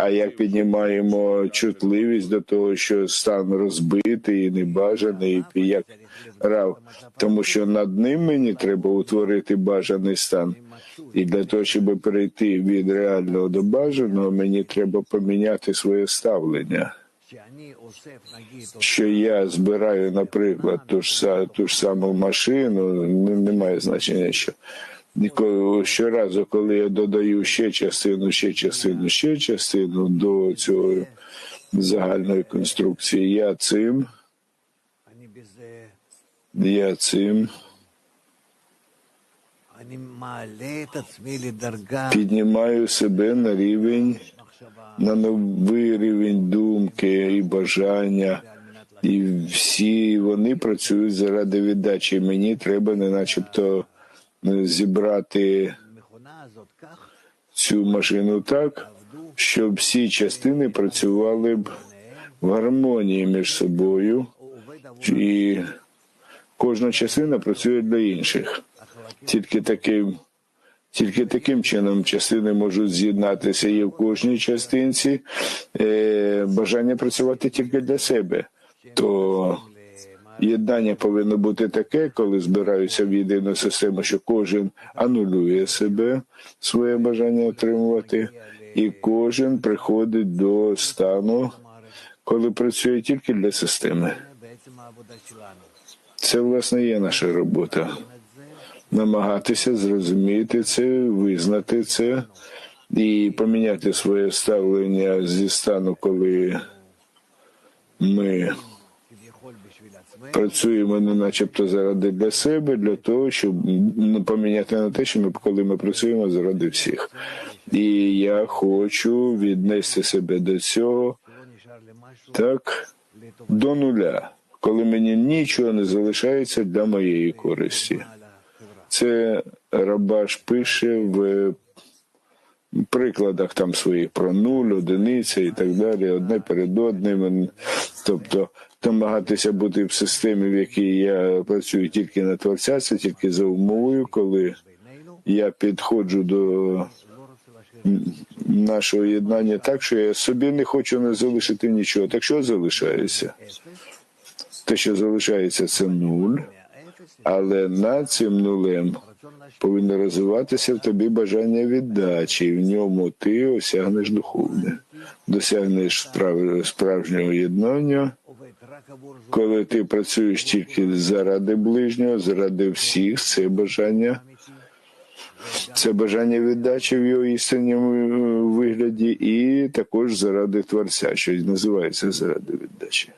а як піднімаємо чутливість до того, що стан розбитий, і небажаний, і як рав, тому що над ним мені треба утворити бажаний стан, і для того, щоб перейти від реального до бажаного, мені треба поміняти своє ставлення. Що я збираю, наприклад, ту ж, ту ж саму машину, немає значення що щоразу, коли я додаю ще частину, ще частину, ще частину до цього загальної конструкції, я цим, я цим піднімаю себе на рівень, на новий рівень думки і бажання. І всі вони працюють заради віддачі. Мені треба не начебто зібрати цю машину так, щоб всі частини працювали б в гармонії між собою, і кожна частина працює для інших. Тільки таким, тільки таким чином частини можуть з'єднатися і в кожній частинці е, бажання працювати тільки для себе. То Єднання повинно бути таке, коли збираються в єдину систему, що кожен анулює себе, своє бажання отримувати, і кожен приходить до стану, коли працює тільки для системи. Це власне є наша робота. Намагатися зрозуміти це, визнати це і поміняти своє ставлення зі стану, коли ми працюємо не начебто заради для себе, для того, щоб ну, поміняти на те, що ми коли ми працюємо заради всіх. І я хочу віднести себе до цього так до нуля, коли мені нічого не залишається для моєї користі. Це Рабаш пише в прикладах там своїх про нуль, одиниця і так далі, одне перед одним. Тобто намагатися бути в системі, в якій я працюю тільки на творця, це тільки за умовою, коли я підходжу до нашого єднання так, що я собі не хочу не залишити нічого. Так що залишається? Те, що залишається, це нуль, але над цим нулем повинно розвиватися в тобі бажання віддачі, і в ньому ти осягнеш духовне, досягнеш справ... справжнього єднання коли ти працюєш тільки заради ближнього, заради всіх, це бажання, це бажання віддачі в його істинному е, вигляді, і також заради творця, що називається заради віддачі.